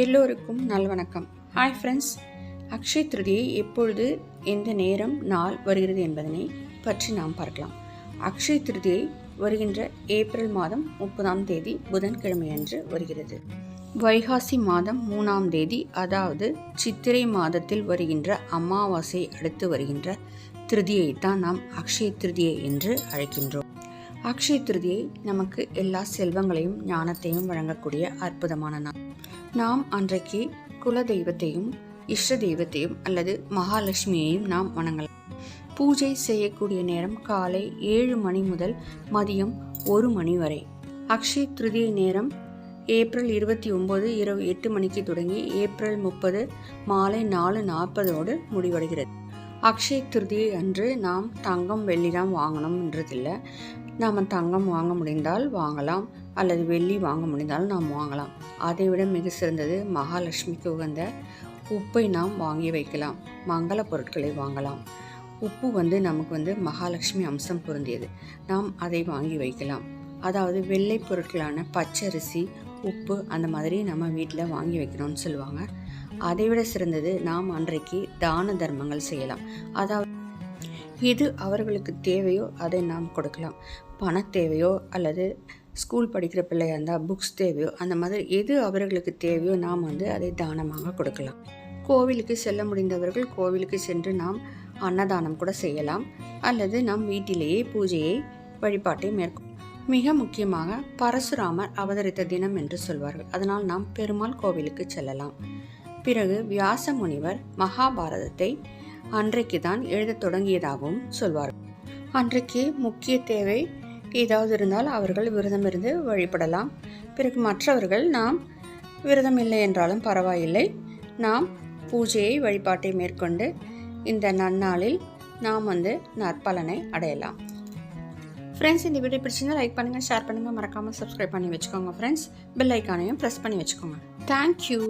எல்லோருக்கும் நல்வணக்கம். Hi friends Akshaya Tritiya எப்பொழுது எந்த நேரம் நாள் வருகிறது என்பதனை பற்றி நாம் பார்க்கலாம். அக்ஷய திருதியை வருகின்ற ஏப்ரல் மாதம் முப்பதாம் தேதி புதன்கிழமை அன்று வருகிறது. வைகாசி மாதம் மூணாம் தேதி அதாவது சித்திரை மாதத்தில் வருகின்ற அமாவாசை அடுத்து வருகின்ற திருதியை தான் நாம் அக்ஷய திருதியை என்று அழைக்கின்றோம். அக்ஷய திருதியை நமக்கு எல்லா செல்வங்களையும் ஞானத்தையும் வழங்கக்கூடிய அற்புதமான நாள். நாம் அன்றைக்கு குல தெய்வத்தையும் இஷ்ட தெய்வத்தையும் அல்லது மகாலட்சுமியையும் நாம் வணங்கலாம். பூஜை செய்யக்கூடிய நேரம் காலை ஏழு மணி முதல் மதியம் ஒரு மணி வரை. அக்ஷய திருதியை நேரம் ஏப்ரல் இருபத்தி ஒம்பது இரவு எட்டு மணிக்கு தொடங்கி ஏப்ரல் முப்பது மாலை நாலு நாற்பதோடு முடிவடைகிறது. அக்ஷய திருதியை அன்று நாம் தங்கம் வெள்ளி தான் வாங்கணும்ன்றதில்லை நாம் தங்கம் வாங்க முடிந்தால் வாங்கலாம். அல்லது வெள்ளி வாங்க முடிந்தால் நாம் வாங்கலாம். அதைவிட மிக சிறந்தது மகாலட்சுமிக்கு உகந்த உப்பை நாம் வாங்கி வைக்கலாம். மங்கள பொருட்களை வாங்கலாம். உப்பு வந்து நமக்கு வந்து மகாலட்சுமி அம்சம் பொருந்தியது. நாம் அதை வாங்கி வைக்கலாம். அதாவது வெள்ளை பொருட்களான பச்சரிசி உப்பு அந்த மாதிரி நம்ம வீட்டில் வாங்கி வைக்கணும்னு சொல்லுவாங்க. அதைவிட சிறந்தது நாம் அன்றைக்கு தான தர்மங்கள் செய்யலாம். அதாவது எது அவர்களுக்கு தேவையோ அதை நாம் கொடுக்கலாம். பண தேவையோ அல்லது ஸ்கூல் படிக்கிற பிள்ளையாக இருந்தால் புக்ஸ் தேவையோ அந்த மாதிரி எது அவர்களுக்கு தேவையோ நாம் வந்து அதை தானமாக கொடுக்கலாம். கோவிலுக்கு செல்ல முடிந்தவர்கள் கோவிலுக்கு சென்று நாம் அன்னதானம் கூட செய்யலாம். அல்லது நாம் வீட்டிலேயே பூஜையை வழிபாட்டை மேற்கொள் மிக முக்கியமாக பரசுராமர் அவதரித்த தினம் என்று சொல்வார்கள். அதனால் நாம் பெருமாள் கோவிலுக்கு செல்லலாம். பிறகு வியாச முனிவர் மகாபாரதத்தை அன்றைக்கு தான் எழுதத் தொடங்கியதாகவும் சொல்வார்கள். அன்றைக்கு முக்கிய தேவை ஏதாவது இருந்தால் அவர்கள் விரதம் இருந்து வழிபடலாம். பிறகு மற்றவர்கள் நாம் விரதம் இல்லை என்றாலும் பரவாயில்லை. நாம் பூஜையை வழிபாட்டை மேற்கொண்டு இந்த நன்னாளில் நாம் வந்து நற்பலனை அடையலாம். ஃப்ரெண்ட்ஸ் இந்த வீடியோ பிடிச்சிருந்தா லைக் பண்ணுங்கள் ஷேர் பண்ணுங்கள் மறக்காமல் சப்ஸ்கிரைப் பண்ணி வச்சுக்கோங்க ஃப்ரெண்ட்ஸ் பெல் ஐக்கானையும் ப்ரெஸ் பண்ணி வச்சுக்கோங்க. தேங்க்யூ